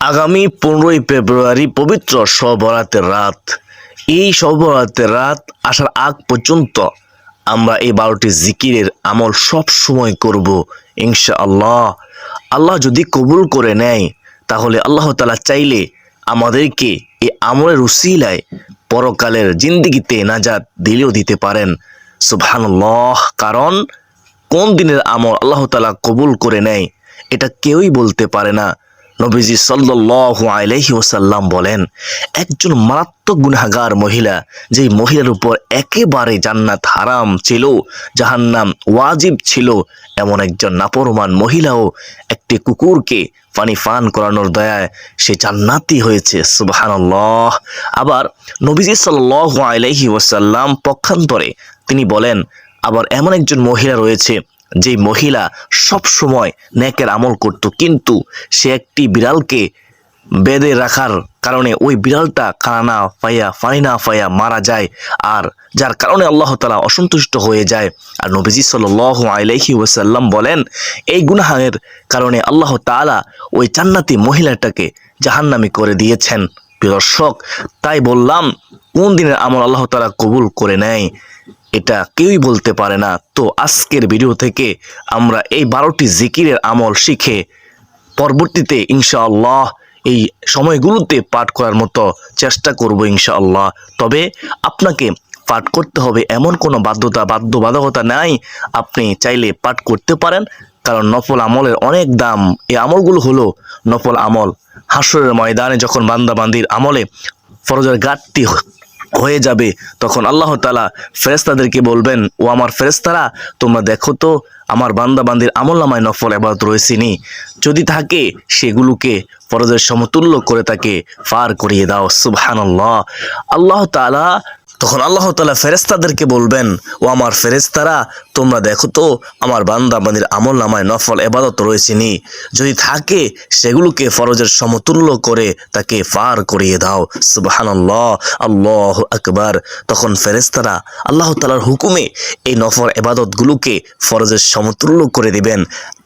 আগামী পনেরোই ফেব্রুয়ারি পবিত্র সবরাতের রাত। এই সবরাতের রাত আসার আগ পর্যন্ত আমরা এই বারোটি জিকিরের আমল সব সময় করব ইনশা আল্লাহ আল্লাহ যদি কবুল করে নেয়, তাহলে আল্লাহ তালা চাইলে আমাদেরকে এই আমলের উসিলায় পরকালের জিন্দিগিতে নাজাত দিলেও দিতে পারেন। সুবহানাল্লাহ, কারণ কোন দিনের আমল আল্লাহ তালা কবুল করে নেয়, এটা কেউই বলতে পারে না। নবীজি সাল্লাল্লাহু আলাইহি ওসাল্লাম বলেন, একজন মারাত্মক গুনাহগার মহিলা, যেই মহিলার উপর একেবারে জান্নাত হারাম ছিল, জাহান্নাম ওয়াজিব ছিল, এমন একজন নাপরমান মহিলাও একটি কুকুরকে পানি পান করানোর দয়ায় সে জান্নাতি হয়েছে, সুবহানাল্লাহ। আবার নবীজি সাল্লাল্লাহু আলাইহি ওসাল্লাম পক্ষান্তরে তিনি বলেন, আবার এমন একজন মহিলা রয়েছে যে মহিলা সব সময় নেকের আমল করত, কিন্তু সে একটি বিড়ালকে বেঁধে রাখার কারণে ওই বিড়ালটা খানা না পাইয়া পানি না পাইয়া মারা যায় আর যার কারণে আল্লাহ তালা অসন্তুষ্ট হয়ে যায়। আর নবীজি সাল আলাইহি ওসাল্লাম বলেন, এই গুনাহের কারণে আল্লাহ তালা ওই জান্নাতি মহিলাটাকে জাহান্নামি করে দিয়েছেন। প্রিয় দর্শক, তাই বললাম, কোন দিনের আমল আল্লাহ তালা কবুল করে নেয়? এটা কেউই বলতে পারে না। তো আজকের ভিডিও থেকে আমরা এই বারোটি জিকিরের আমল শিখে পরবর্তীতে ইনশাআল্লাহ এই সময়গুলোতে পাঠ করার মতো চেষ্টা করব ইনশাআল্লাহ। তবে আপনাকে পাঠ করতে হবে এমন কোনো বাধ্যতা, বাধ্যবাধকতা নাই। আপনি চাইলে পাঠ করতে পারেন, কারণ নফল আমলের অনেক দাম। এই আমলগুলো হলো নফল আমল। হাসরের ময়দানে যখন বান্দাবান্দির আমলে ফরজের ঘাটতি হয়ে যাবে। তখন আল্লাহ তালা ফেরেস্তাদেরকে বলবেন, ও আমার ফেরেস্তারা তোমরা দেখো তো, আমার বান্দাবান্দির আমল্লামায় নফল এবারত রয়েছেনি যদি থাকে, সেগুলোকে ফরজের সমতুল্য করে তাকে ফার করিয়ে দাও। সুবহানাল্লাহ। আল্লাহ তালা তখন আল্লাহ তালা ফেরেস্তাদেরকে বলবেন, ও আমার ফেরেস্তারা তোমরা দেখো তো, আমার বান্দা বান্দির আমল নামায় নফল এবাদত রয়েছেনি যদি থাকে, সেগুলোকে ফরজের সমতুল্য করে তাকে পার করিয়ে দাও। সুবহানাল্লাহ, আল্লাহ আকবার। তখন ফেরেস্তারা আল্লাহ তালার হুকুমে এই নফল এবাদতগুলোকে ফরজের সমতুল্য করে দিবেন।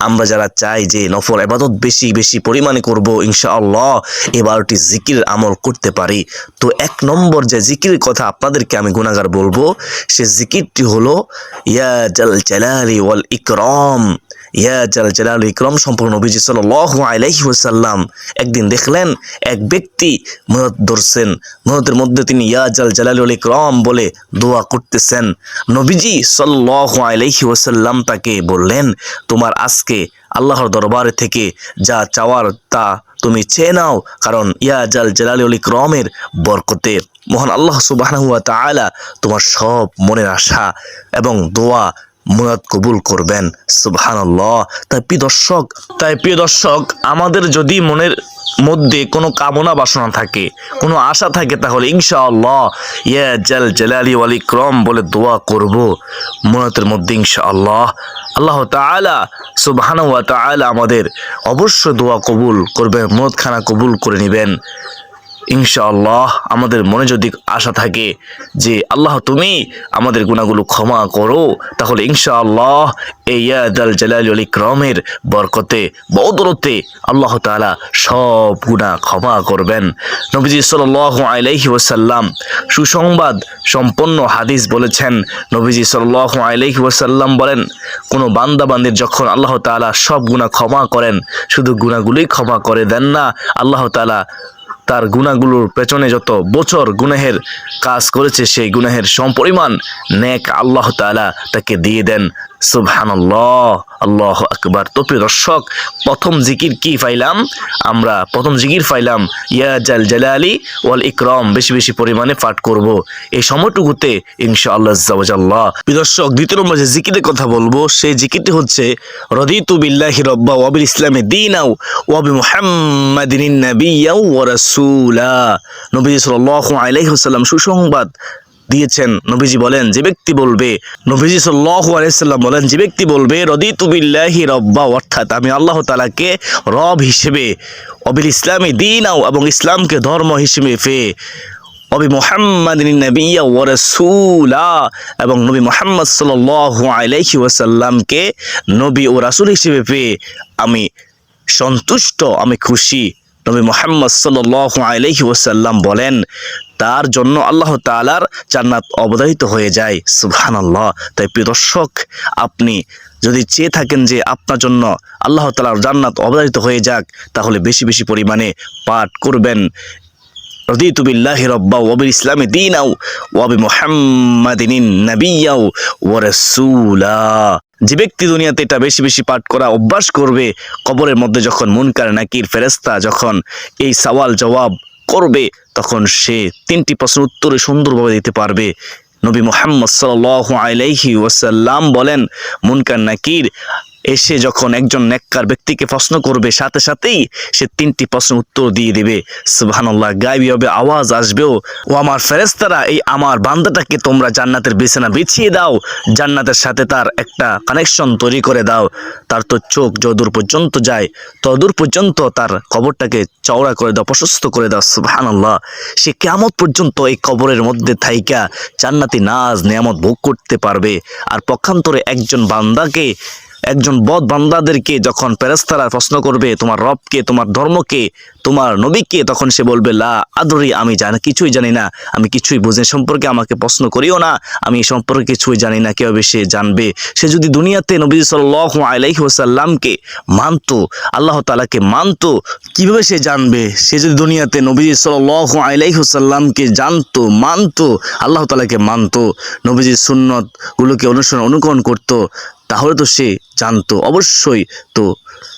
আমরা যারা চাই যে নফল এবাদত বেশি বেশি পরিমাণে করব, ইনশাআল্লাহ এই বারোটি জিকিরের আমল করতে পারি। তো এক নম্বর যে জিকির কথা আপনাদেরকে আমি গুণাগার বলব, সে জিকিরটি হলো, ইয়া জাল জালালি ওয়াল ইকরাম, ইয়া জাল জালাল ইকরাম সম্পূর্ণ নবীজি সাল্লাল্লাহু আলাইহি ওয়াসাল্লাম একদিন দেখলেন, এক ব্যক্তি মনত ধরছেন, মনতের মধ্যে তিনি ইয়া জাল জালাল ইকরাম বলে দোয়া করতেছেন। নবীজি সাল্লাল্লাহু আলাইহি ওয়াসাল্লাম তাকে বললেন, তোমার আজকে আল্লাহর দরবারে থেকে যা চাওয়ার তা তুমি চেয়ে নাও, কারণ ইয়া জাল জালাল অলি ক্রমের বরকতে মহান আল্লাহ সুবাহ তোমার সব মনের আশা এবং দোয়া মুরাদ কবুল করবেন, সুবহানাল্লাহ। তাই প্রিয় দর্শক, তাই প্রিয় দর্শক, আমাদের যদি মনের মধ্যে কোনো কামনা বাসনা থাকে, কোনো আশা থাকে তাহলে ইনশাআল্লাহ, ইয়া জাল জালালি ওয়াল ইকরাম বলে দোয়া করব মুরাদের মধ্যে ইনশাআল্লাহ। আল্লাহ তাআলা সুবহানাহু ওয়া তাআলা আমাদের অবশ্য দোয়া কবুল করবেন, মুরাদখানা কবুল করে নেবেন। ইনশাআল্লাহ আমাদের মনে যদি আশা থাকে যে, আল্লাহ, তুমি আমাদের গুণাগুলো ক্ষমা করো, তাহলে ইনশাআল্লাহ এই ইয়াদাল জালাল আল ইকরামের বরকতে, বদরতে আল্লাহ তাআলা সব গুণা ক্ষমা করবেন। নবীজি সাল্লাল্লাহু আলাইহি ওয়াসাল্লাম সুসংবাদ সম্পন্ন হাদিস বলেছেন। নবীজি সাল্লাল্লাহু আলাইহি ওয়াসাল্লাম বলেন, কোনো বান্দা বান্দির যখন আল্লাহ তাআলা সব গুণা ক্ষমা করেন, শুধু গুণাগুলোই ক্ষমা করে দেন না, আল্লাহ তাআলা তার গুণাগুলোর পেছনে যত বছর গুনাহের কাজ করেছে, সেই গুনাহের সমপরিমাণ নেক আল্লাহ তালা তাকে দিয়ে দেন। সুবহানাল্লাহ, আল্লাহ আকবার। তো প্রিয় দর্শক, প্রথম জিকির কি আমরা প্রথম জিকির ইয়া জাল জালালি ওয়াল ইকরাম, বেশি বেশি পরিমাণে পাঠ করব। এই সময়টুকুতে ইনশাআল্লাহ জাওয়াজাল্লাহ প্রিয় দর্শক, দ্বিতীয় নম্বর যে জিকিরের কথা বলব, সেই জিকিরটি হচ্ছে, রদিতু বিল্লাহি রব্বা ওয়াবিল ইসলামে ওয়াবি মুহাম্মাদিন নবী আলাইহি ওয়াসাল্লাম সুসংবাদ দিয়েছেন নবীজি বলেন, যে ব্যক্তি বলবে, নবীজি সাল্লাল্লাহু আলাইহি সাল্লাম বলেন, যে ব্যক্তি বলবে, রদিতু বিল্লাহি রব্বা অর্থাৎ আমি আল্লাহ তালাকে রব হিসেবে, অবিল ইসলামী দিনাও এবং ইসলামকে ধর্ম হিসেবে ফে, অবি মোহাম্মদ নবিয়া এবং নবী মোহাম্মদ সাল্লাল্লাহু আলাইহি ওয়াসাল্লামকে নবী ও রাসূল হিসেবে পেয়ে আমি সন্তুষ্ট, আমি খুশি। নবী মোহাম্মদ সাল্লাহ আলহি ওসাল্লাম বলেন তার জন্য আল্লাহ তালার জান্নাত অবধারিত হয়ে যায়। সুবহান আল্লাহ তাই প্রিয় দর্শক, আপনি যদি চেয়ে থাকেন যে আপনার জন্য আল্লাহ তালার জান্নাত অবধারিত হয়ে যাক, তাহলে বেশি বেশি পরিমাণে পাঠ করবেন। ওয়াবিল ইসলামে দিনাও ওয়াবি মুহাম্মাদিন নাবিয়াও ওয়া রাসূলা। যে ব্যক্তি দুনিয়াতে এটা বেশি বেশি পাঠ করা অভ্যাস করবে, কবরের মধ্যে যখন মুনকার, নাকির ফেরেস্তা যখন এই সওয়াল জবাব করবে, তখন সে তিনটি প্রশ্নের উত্তরে সুন্দরভাবে দিতে পারবে। নবী মোহাম্মদ সাল আলাইহি ওয়াসাল্লাম বলেন, মুনকার নাকির এসে যখন একজন নেককার ব্যক্তিকে প্রশ্ন করবে, সাথে সাথেই সে তিনটি প্রশ্ন উত্তর দিয়ে দেবে। সুবহানাল্লাহ, গায়েবী হবে, আওয়াজ আসবেও। ও আমার ফেরেস্তারা এই আমার বান্দাটাকে তোমরা জান্নাতের বিছানা বিছিয়ে দাও, জান্নাতের সাথে তার একটা কানেকশন তৈরি করে দাও। তার তো চোখ যদূর পর্যন্ত যায়, তদূর পর্যন্ত তার কবরটাকে চওড়া করে দাও, প্রশস্ত করে দাও, সুবহানাল্লাহ। সে কেমত পর্যন্ত এই কবরের মধ্যে থাইকা জান্নাতি নাজ নিয়ামত ভোগ করতে পারবে। আর পক্ষান্তরে একজন বান্দাকে একজন বদ বান্দাদেরকে যখন ফেরেস্তারা প্রশ্ন করবে, তোমার রবকে, তোমার ধর্মকে, তোমার নবীকে? তখন সে বলবে, লা আদরি, আমি জানি, কিছুই জানি না। আমি কিছুই বুঝে সম্পর্কে আমাকে প্রশ্ন করিও না। আমি এই সম্পর্কে কিছুই জানি না। কীভাবে সে জানবে? সে যদি দুনিয়াতে নবী সাল্লাহ আলাইহি ওসাল্লামকে মানতো, আল্লাহ তালাকে মানতো, কীভাবে সে জানবে? সে যদি দুনিয়াতে নবী সাল্লাহ আলাইহি ওসাল্লামকে জানতো, মানতো, আল্লাহ তালাকে মানতো, নবীজির সুন্নতগুলোকে অনুসরণ, অনুকরণ করতো তাহলে তো সে জানতো, অবশ্যই তো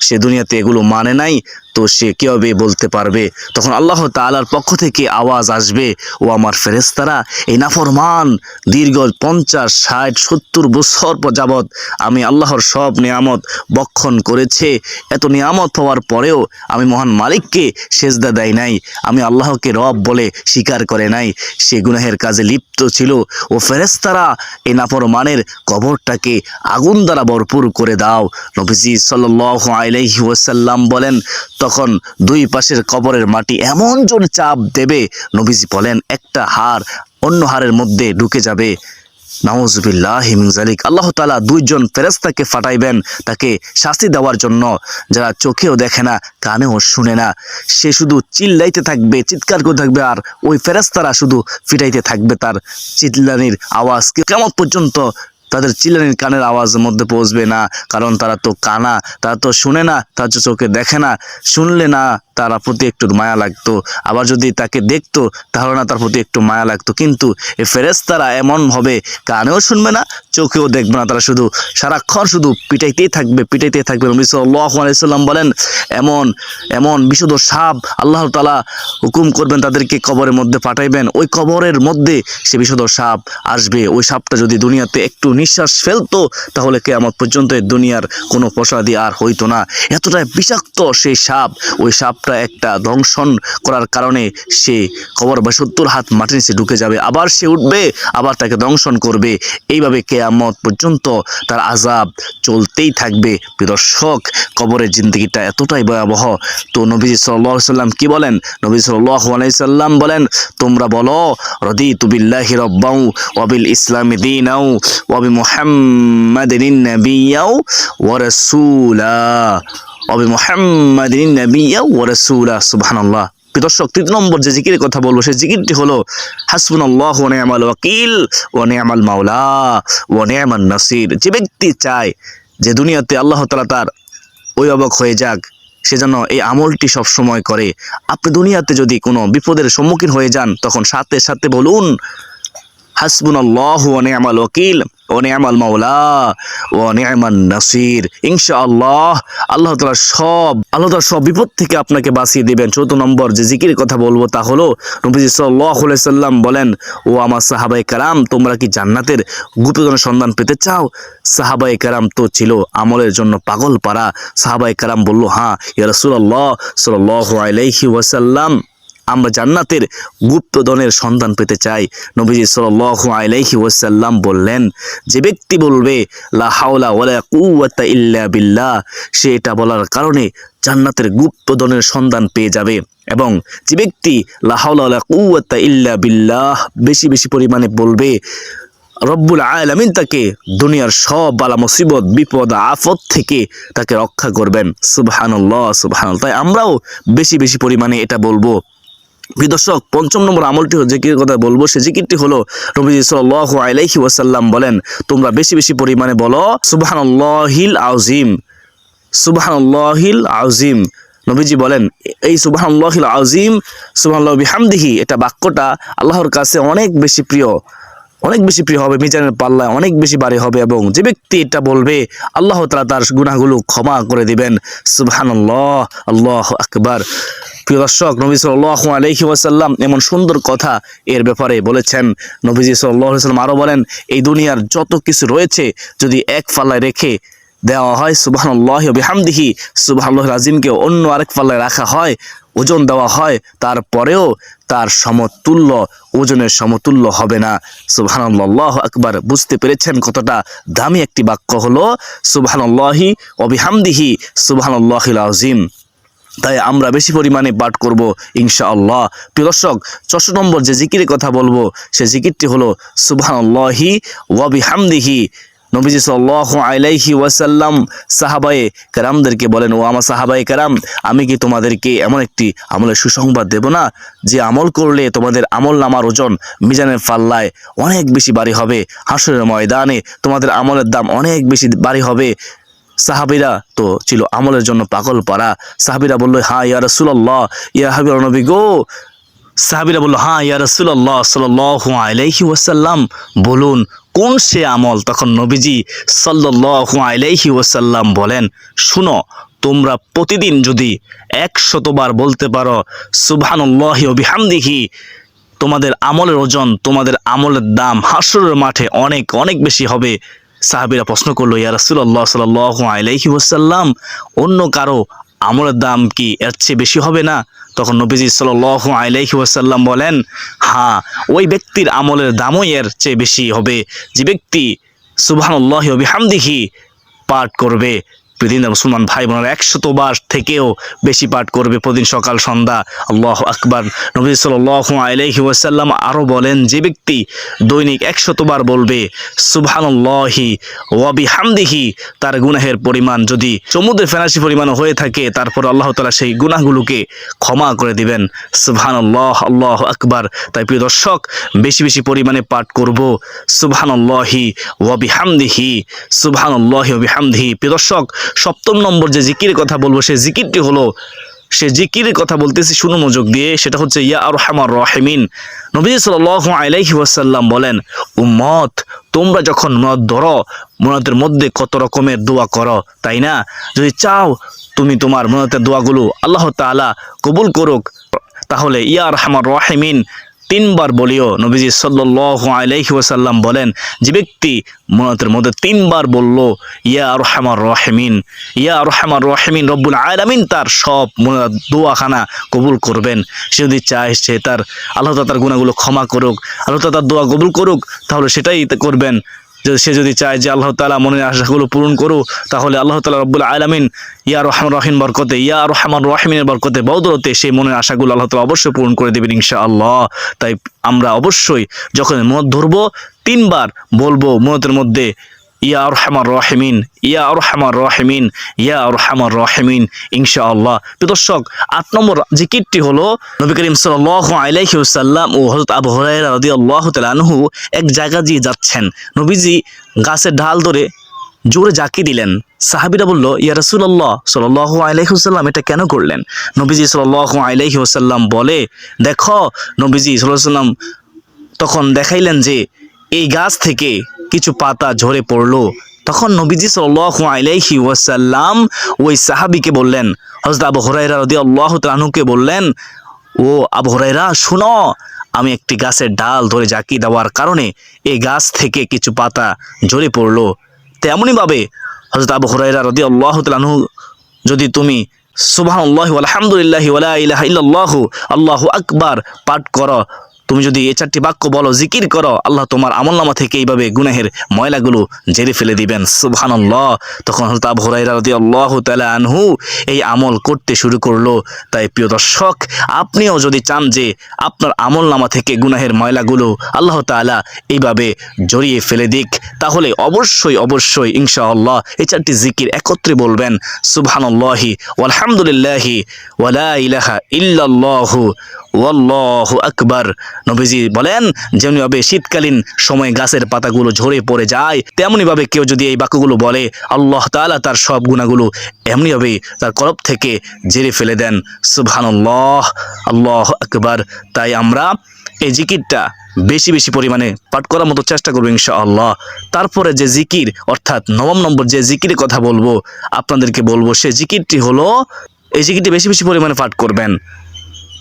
সে দুনিয়াতে এগুলো মানে নাই, তো সে কীভাবে বলতে পারবে? তখন আল্লাহ তালার পক্ষ থেকে আওয়াজ আসবে, ও আমার ফেরেস্তারা এই নাফরমান, দীর্ঘ পঞ্চাশ, ষাট, সত্তর বছর যাবৎ আমি আল্লাহর সব নিয়ামত বক্ষণ করেছে। এত নিয়ামত হওয়ার পরেও আমি মহান মালিককে সেজদা দেয় নাই, আমি আল্লাহকে রব বলে স্বীকার করে নাই। সে গুনাহের কাজে লিপ্ত ছিল। ও ফেরেস্তারা এই নাফরমানের কবরটাকে আগুন দ্বারা ভরপুর করে দাও। নবীজি সাল্লাহ আলাইহি ওয়াসাল্লাম বলেন, তখন দুই পাশের কবরের মাটি এমন জোর চাপ দেবে, নবীজি বলেন, একটা হার অন্য হারের মধ্যে ঢুকে যাবে। নাউজুবিল্লাহ জালিক আল্লাহ তালা দুইজন ফেরেস্তাকে ফাটাইবেন, তাকে শাস্তি দেওয়ার জন্য। যারা চোখেও দেখে না, কানেও শুনে না, সে শুধু চিল্লাইতে থাকবে, চিৎকার করে থাকবে, আর ওই ফেরেস্তারা শুধু ফিটাইতে থাকবে তার চিল্লানির আওয়াজ। কেমন পর্যন্ত তাদের চিল্লানির কানের আওয়াজের মধ্যে পৌঁছবে না, কারণ তারা তো কানা, তারা তো শুনে না, তার চোখে দেখে না। শুনলে না তারা প্রতি একটু মায়া লাগতো, আবার যদি তাকে দেখতো, তাহলে না তার প্রতি একটু মায়া লাগতো। কিন্তু এই ফেরেস্তারা এমন হবে, কানেও শুনবে না, চোখেও দেখবে না। তারা শুধু সারাক্ষণ শুধু পিটাইতেই থাকবে পিটাইতেই থাকবে। নবী সাল্লাল্লাহু আলাইহি সাল্লাম বলেন, এমন এমন বিশুদ্ধ সাপ আল্লাহ তালা হুকুম করবেন তাদেরকে কবরের মধ্যে পাঠাইবেন। ওই কবরের মধ্যে সে বিশুদ্ধ সাপ আসবে। ওই সাপটা যদি দুনিয়াতে একটু নিঃশ্বাস ফেলতো, তাহলে কেয়ামত পর্যন্ত এই দুনিয়ার কোনো প্রসাদী আর হইতো না। এতটাই বিষাক্ত সেই সাপ, ওই সাপটা একটা দংশন করার কারণে সে কবর বা সত্তর হাত মাটির নিচে ঢুকে যাবে, আবার সে উঠবে, আবার তাকে দংশন করবে। এইভাবে কেয়ামত পর্যন্ত তার আজাব চলতেই থাকবে। দর্শক, কবরের জিন্দগিটা এতটাই ভয়াবহ। তো নবীজি সাল্লাহ সাল্লাম কি বলেন? নবী সাল্লাহ আলাইসাল্লাম বলেন, তোমরা বলো রদি তুবিল্লাহি রব্বাউ ওয়াবিল ইসলামী দিনাউ ওয়াবি মুহাম্মাদিন নাবিয়াউ ওয়া রাসূলা। ওয়াবি মুহাম্মাদিন নাবিয়া ওয়া রাসূলা, সুবহানাল্লাহ। দর্শক, তৃতীয় নম্বর যে জিকিরের কথা বলব, সেই জিকিরটি হলো, হাসবুনাল্লাহ ওয়া নি'মাল ওয়াকিল ওয়া নি'মাল মাওলা ওয়া নি'মান নাসির। যে ব্যক্তি চায় যে দুনিয়াতে আল্লাহ তালা তার অভিভাবক হয়ে যাক, সে যেন এই আমলটি সব সময় করে। আপনি দুনিয়াতে যদি কোনো বিপদের সম্মুখীন হয়ে যান, তখন সাথে সাথে বলুন, হাসবুনাল্লাহ ওয়া নি'মাল ওয়াকিল। ও নিয়ামাল মাওলা, ও নিয়ামান নাসির। ইনশাআল্লাহ আল্লাহ তালা সব, আল্লাহ তালা সব বিপদ থেকে আপনাকে বাঁচিয়ে দিবেন। চৌদ্দ নম্বর যে জিকির কথা বলব তা হলো, নবীজি সাল্লাম বলেন, ও আমার সাহাবাই কারাম, তোমরা কি জান্নাতের গুপ্তজনের সন্ধান পেতে চাও? সাহাবাই কারাম তো ছিল আমলের জন্য পাগল পারা। সাহাবাই কারাম বলল হ্যাঁ ইয়া রসুল্লাহ সাল্লাহ আলাইহি ওয়াসাল্লাম। আমরা জান্নাতের গুপ্তধনের সন্ধান পেতে চাই। নবীজি সাল্লাল্লাহু আলাইহি ওয়াসাল্লাম বললেন, যে ব্যক্তি বলবে, লা হাওলা ওয়ালা কুওয়াতা ইল্লা বিল্লাহ সে এটা বলার কারণে জান্নাতের গুপ্তধনের সন্ধান পেয়ে যাবে। এবং যে ব্যক্তি, লা হাওলা ওয়ালা কুওয়াতা ইল্লা বিল্লাহ, বেশি বেশি পরিমাণে বলবে, রব্বুল আলামিন তাকে দুনিয়ার সব বালা মুসিবত, বিপদ, আফত থেকে তাকে রক্ষা করবেন। সুবহানাল্লাহ সুবহানাল্লাহ। তাই আমরাও বেশি বেশি পরিমাণে এটা বলব। দর্শক, পঞ্চম নম্বর আমলটি জিকির কথা বলব। সে জিকিরটি হলো নবীজি সাল্লাল্লাহু আলাইহি ওয়াসাল্লাম বলেন, তোমরা বেশি বেশি পরিমাণে বলো, সুবহানাল্লাহিল আযীম, সুবহানাল্লাহিল আউজিম নবীজি বলেন, এই সুবহানাল্লাহিল আযীম, সুবহানাল্লাহ বিহামদিহি, এটা বাক্যটা আল্লাহর কাছে অনেক বেশি প্রিয়। অনেক বেশি প্রিয় হবে, মিজানের পাল্লায় অনেক বেশি বাড়ি হবে এবং যে ব্যক্তি এটা বলবে, আল্লাহ তালা তার গুনাহগুলো ক্ষমা করে দিবেন। সুবহান আল্লাহ আল্লাহ আকবার। প্রিয় দর্শক, নবী সাল্লাল্লাহু আলাইহি ওয়াসাল্লাম এমন সুন্দর কথা এর ব্যাপারে বলেছেন। নবীজি সাল্লাল্লাহু আলাইহি ওয়াসাল্লাম আরও বলেন, এই দুনিয়ার যত কিছু রয়েছে, যদি এক পাল্লায় রেখে দেওয়া হয়, সুবহানাল্লাহি ওয়া বিহামদিহি সুবহানাল্লাহিল আযীমকে অন্য আরেক পাল্লায় রাখা হয়, ওজন দেওয়া হয়, তারপরেও তার সমতুল্য, ওজনের সমতুল্য হবে না। সুবহানাল্লাহ, আকবার। বুঝতে পেরেছেন কতটা দামি একটি বাক্য হলো, সুবহানাল্লাহি ওয়া বিহামদিহি, সুবহানাল্লাহিল আযীম। তাই আমরা বেশি পরিমাণে পাঠ করব, ইনশাআল্লাহ। প্রিয় দর্শক চশ নম্বর যে জিকিরের কথা বলব, সে জিকিরটি হলো, সুবহানাল্লাহি ওয়া বিহামদিহি নবীজি সাল্লাল্লাহু আলাইহি ওয়াসাল্লাম সাহাবায়ে কারামদেরকে বলেন, ও আমার সাহাবায়ে কারাম, আমি কি তোমাদেরকে এমন একটি আমলের সুসংবাদ দেব না? যে আমল করলে তোমাদের আমল নামার ওজন মিজানের পাল্লায় অনেক বেশি বাড়ি হবে, হাসরের ময়দানে তোমাদের আমলের দাম অনেক বেশি বাড়ি হবে। সাহাবিরা তো ছিল আমলের জন্য পাগল পারা সাহাবিরা বলল হ্যাঁ ইয়া রসুল্লাহ ইয়া হাবির নবী গো সাহাবিরা বলল হ্যাঁ ইয়া রসুল্লাহ সাল্লাহ আলাইহি ওয়াসাল্লাম। বলুন, কোন সে আমল? তখন নবীজি সাল্লাহ আলাইহি ওয়াসাল্লাম বলেন, শুনো, তোমরা প্রতিদিন যদি একশতবার বলতে পারো, সুবহানুল্লাহ বিহামদিহি, তোমাদের আমলের ওজন, তোমাদের আমলের দাম হাসরের মাঠে অনেক অনেক বেশি হবে। সাহাবিরা প্রশ্ন করল, ইয়া রাসূলুল্লাহ সাল্লাল্লাহু আলাইহি ওয়াসাল্লাম, অন্য কারও আমলের দাম কি এর চেয়ে বেশি হবে না? তখন নবীজি সাল আলাইহি ওয়াসাল্লাম বলেন হ্যাঁ ওই ব্যক্তির আমলের দামও এর চেয়ে বেশি হবে। যে ব্যক্তি সুবাহ ওয়া বিহামদিহি পাঠ করবে প্রতিদিন মুসলমান ভাই বোনেরা একশত বার থেকেও বেশি পাঠ করবে প্রতিদিন সকাল, সন্ধ্যা। আল্লাহ আকবার। নবী সাল্লাহ আলাইহি ওয়াসাল্লাম আরও বলেন, যে ব্যক্তি দৈনিক একশত বার বলবে, সুবহানাল্লাহি ওয়াবি হামদিহি তার গুনাহের পরিমাণ যদি সমুদ্রের ফেনাসি পরিমাণ হয়ে থাকে, তারপর আল্লাহ তালা সেই গুনাহগুলোকে ক্ষমা করে দিবেন। সুবহানাল্লাহ, আল্লাহ আকবার। তাই প্রিয় দর্শক, বেশি বেশি পরিমাণে পাঠ করব, সুবহানাল্লাহি ওয়াবি হামদিহি সুবহানাল্লাহি ওয়াবি হামদিহি প্রিয় দর্শক সপ্তম নম্বর যে জিকিরের কথা বলব সে জিকিরটি হলো সে জিকিরের কথা বলতেছি শুনো মনোযোগ দিয়ে, সেটা হচ্ছে, ইয়া আর হামার রহেমিন। নবী সাল্লাল্লাহু আলাইহি ওয়াসাল্লাম বলেন, উম্মত, তোমরা যখন মত ধরো মনতের মধ্যে কত রকমের দোয়া করো, তাই না? যদি চাও তুমি তোমার মনতের দোয়াগুলো আল্লাহ তাআলা কবুল করুক, তাহলে ইয়া আর হামার রহেমিন তিনবার বলিও নবীজি সাল্লু আলহি ওসাল্লাম বলেন, যে ব্যক্তি মনতের মধ্যে তিনবার বলল, ইয়া রহমান রহমিন, ইয়া রহমান রহমিন, রব্বুল আলামিন তার সব দোয়াখানা কবুল করবেন। সে যদি চায় সে তার, আল্লাহ তার গুণাগুলো ক্ষমা করুক, আল্লাহ তার দোয়া কবুল করুক, তাহলে সেটাই করবেন। সে যদি চায় যে আল্লাহ তালা মনের আশাগুলো পূরণ করো তাহলে আল্লাহ তালা রব্বুল আলমিন ইয়া রহমান রহিম বরকতে, ইয়া রহমান রহিমিনের বরকতে বদলতে সেই মনের আশাগুলো আল্লাহ তালা অবশ্যই পূরণ করে দেবেন ইনশা আল্লাহ তাই আমরা অবশ্যই যখন মত ধরবো, তিনবার বলব মতের মধ্যে ইয়া রহমান রহেমিন, ইয়া রহমান রহেমিন, ইয়া রহমান রহেমিন ইনশা আল্লাহ দর্শক, আট নম্বর জিকিরটি হলো নবী করিম সাল্লাহ আলাইহি সাল্লাম ও হজরত আবু হুরায়রা রাদিয়াল্লাহু তাআলা আনহু এক জায়গা দিয়ে যাচ্ছেন। নবীজি গাছের ঢাল ধরে জোরে জাকি দিলেন। সাহাবিরা বলল, ইয়া রাসূলুল্লাহ, সাল্লাল্লাহু আলাইহি ওয়াসাল্লাম এটা কেন করলেন? নবীজি সাল্লাল্লাহু আলাইহি ওয়াসাল্লাম বলে, দেখো, নবীজি আলাইহি তখন দেখাইলেন যে, এই গাছ থেকে কিছু পাতা ঝরে পড়ল। তখন নবীজি সাল্লাল্লাহু আলাইহি ওয়াসাল্লাম ওই সাহাবিকে বললেন, হযরত আবু হুরায়রা রাদিয়াল্লাহু তাআলাকে বললেন, ও আবু হরাইরা শুনো, আমি একটি গাছের ডাল ধরে জাকি দেওয়ার কারণে এই গাছ থেকে কিছু পাতা ঝরে পড়ল। তেমনইভাবে হযরত আবু হুরায়রা রাদিয়াল্লাহু তাআলা যদি তুমি সুবহানাল্লাহি আলহামদুলিল্লাহি ওয়ালা ইলাহা ইল্লাল্লাহু, আল্লাহু আকবার পাঠ করো তুমি যদি এই চারটি বাক্য বলো, জিকির করো, আল্লাহ তোমার আমলনামা থেকে এইভাবে গুনাহের ময়লাগুলো জেরে ফেলে দিবেন। সুবহানাল্লাহ। তখন হযরত আবু রাদিয়াল্লাহু তাআলা আনহু এই আমল করতে শুরু করল। তাই প্রিয় দর্শক, আপনিও যদি চান যে আপনার আমলনামা থেকে গুনাহের ময়লাগুলো আল্লাহ তাআলা এইভাবে জড়িয়ে ফেলে দিক, তাহলে অবশ্যই অবশ্যই ইনশাআল্লাহ এই চারটি জিকির একত্রে বলবেন, সুবহানাল্লাহি ওয়ালহামদুলিল্লাহি ওয়ালা ইলাহা ইল্লাল্লাহু ওয়াল্লাহু আকবার। নবীজি বলেন যেমনিভাবে শীতকালীন সময় গাছের পাতাগুলো ঝরে পড়ে যায় তেমনিভাবে কেউ যদি এই বাক্যগুলো বলে, আল্লাহ তাআলা তার সব গুণাগুলো এমনিভাবে তার কলব থেকে জেরে ফেলে দেন। সুবহানাল্লাহ, আল্লাহ আকবার। তাই আমরা এই জিকিরটা বেশি বেশি পরিমাণে পাঠ করার মতো চেষ্টা করব ইনশাআল্লাহ। তারপরে যে জিকির, অর্থাৎ নবম নম্বর যে জিকিরের কথা বলব, আপনাদেরকে বলব, সে জিকিরটি হলো, এই জিকিরটি বেশি বেশি পরিমাণে পাঠ করবেন।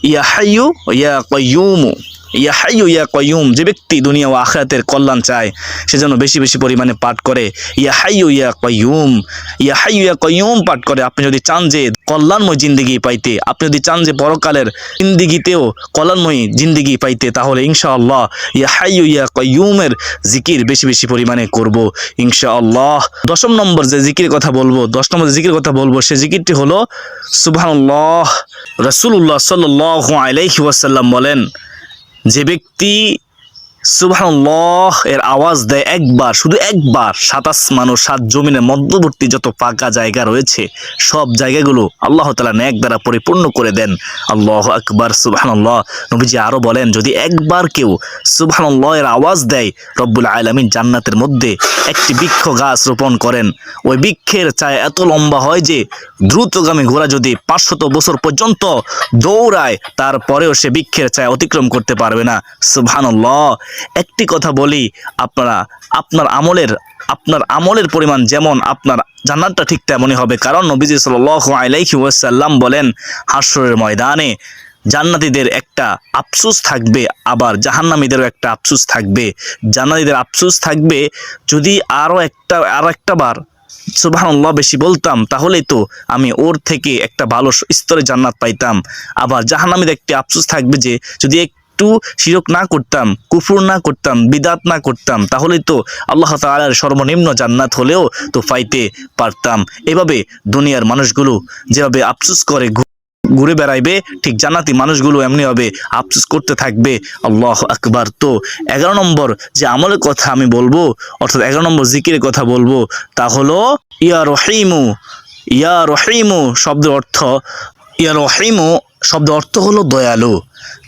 ইয়া হাইয়ু ইয়া কয়ুমু ইয়া হাইয়ু ইয়া কয়ুম যে ব্যক্তি দুনিয়া ও আখরাতের কল্যাণ চায়, সে যেন বেশি বেশি পরিমাণে পাঠ করে। ইয়া হাইয়ু ইয়া কয়ুম ইয়া হাইয়ু ইয়া কয়ুম পাঠ করে। আপনি যদি চান যে কল্যাণময় জিন্দিগি পাইতে, আপনি যদি চান যে পরকালের জিন্দিগিতেও কল্যাণময় জিন্দিগি পাইতে, তাহলে ইনশাআল্লাহ ইয়া হাইয়ু ইয়া কয়ুমের জিকির বেশি বেশি পরিমাণে করব ইনশাআল্লাহ। দশম নম্বর যে জিকির কথা বলব, দশ নম্বর যে জিকির কথা বলব, সে জিকিরটি হলো, সুবহানাল্লাহ, রাসূলুল্লাহ সাল্লাল্লাহু আলাইহি ওয়াসাল্লাম বলেন যে ব্যক্তি সুবহানাল্লাহ, এর আওয়াজ দেয় একবার, শুধু একবার। সাত আসমান ও সাত জমিনের মধ্যবর্তী যত ফাঁকা জায়গা রয়েছে, সব জায়গাগুলো আল্লাহ তালা ন্যাক দ্বারা পরিপূর্ণ করে দেন। আল্লাহ আকবার, সুবহানাল্লাহ। নবীজি আরও বলেন, যদি একবার কেউ সুবহানাল্লাহ এর আওয়াজ দেয়, রব্বুল আলমিন জান্নাতের মধ্যে একটি বৃক্ষ গাছ রোপণ করেন। ওই বৃক্ষের চায় এত লম্বা হয় যে, দ্রুতগামী ঘোড়া যদি পাঁচশত বছর পর্যন্ত দৌড়ায়, তারপরেও সে বৃক্ষের চায় অতিক্রম করতে পারবে না। সুবহানাল্লাহ একটি কথা বলি, আপনারা, আপনার আমলের আপনার আমলের পরিমাণ যেমন আপনার জান্নাতটা ঠিক তেমনই হবে। কারণ নবীজি সাল্লাল্লাহু আলাইহি ওয়াসাল্লাম বলেন হাসরের ময়দানে জান্নাতীদের একটা আফসুস থাকবে, আবার জাহান্নামীদেরও একটা আফসুস থাকবে। জান্নাতীদের আফসুস থাকবে, যদি আরও একটা আরও একটা বার, সুবহানাল্লাহ, বেশি বলতাম, তাহলেই তো আমি ওর থেকে একটা ভালো স্তরে জান্নাত পাইতাম। আবার জাহান্নামীদের একটি আফসোস থাকবে যে, যদি একটু শিরক না করতাম, কুফুর না করতাম, বিদাত না করতাম তাহলে তো আল্লাহ তাআলার সর্বনিম্ন জান্নাত হলেও তো পাইতে পারতাম। এভাবে দুনিয়ার মানুষগুলো যেভাবে আফসুস করে ঘুরে বেড়াইবে, ঠিক জান্নাতি মানুষগুলো এমনি হবে আফসোস করতে থাকবে। আল্লাহ আকবার। তো এগারো নম্বর যে আমলের কথা আমি বলব, অর্থাৎ এগারো নম্বর জিকিরের কথা বলব, তা হলো ইয়া রহিমু ইয়া রহিমু শব্দের অর্থ, ইয়া রহিমু শব্দ অর্থ হলো দয়ালু।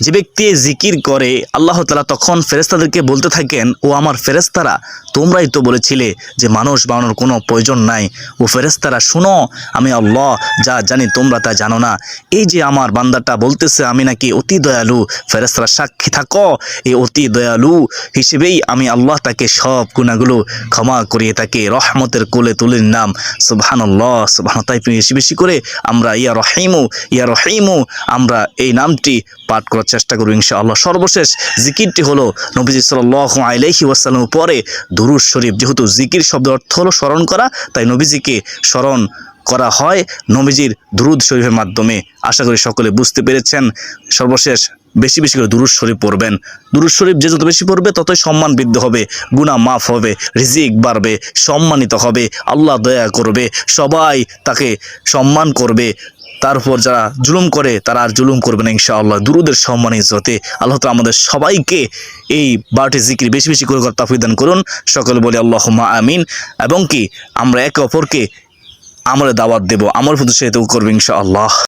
যে ব্যক্তি জিকির করে, আল্লাহ তালা তখন ফেরেস্তাদেরকে বলতে থাকেন, ও আমার ফেরেস্তারা তোমরাই তো বলেছিলে যে মানুষ বানানোর কোনো প্রয়োজন নাই। ও ফেরেস্তারা শুনো, আমি আল্লাহ যা জানি তোমরা তা জানো না। এই যে আমার বান্দাটা বলতেছে, আমি নাকি অতি দয়ালু। ফেরেস্তারা সাক্ষী থাকো, এই অতি দয়ালু হিসেবেই আমি আল্লাহ তাকে সব গুণাগুলো ক্ষমা করিয়ে তাকে রহমতের কোলে তুলে নাম সুবহান তাই বেশি বেশি করে আমরা ইয়া রহিমু ইয়া রহিমু, আমরা এই নামটি পাঠ করার চেষ্টা করব ইনশাআল্লাহ। সর্বশেষ জিকিরটি হলো নবীজি সাল্লাল্লাহু আলাইহি ওয়াসাল্লাম পরে দুরুদ শরীফ। যেহেতু জিকির শব্দ অর্থ হলো স্মরণ করা, তাই নবীজিকে স্মরণ করা হয় নবীজির দুরুদ শরীফের মাধ্যমে। আশা করি সকলে বুঝতে পেরেছেন। সর্বশেষ বেশি বেশি করে দুরুদ শরীফ পড়বেন। দুরুদ শরীফ যে যত বেশি পড়বে, ততই সম্মান বৃদ্ধি হবে, গুনাহ মাফ হবে, রিজিক বাড়বে, সম্মানিত হবে, আল্লাহ দয়া করবে, সবাই তাকে সম্মান করবে। তারপর যারা জুলুম করে, তারা আর জুলুম করবে না ইনশাআল্লাহ। দুরুদের সম্মান ইজ্জতে আল্লাহ তো আমাদের সবাইকে এই বারোটি জিকির বেশি বেশি করে তাফিদান করুন। সকলে বলে আল্লাহ আমিন। এবং কি, আমরা একে অপরকে আমরা দাওয়াত দেব আমার প্রতি করবে ইনশাআল্লাহ।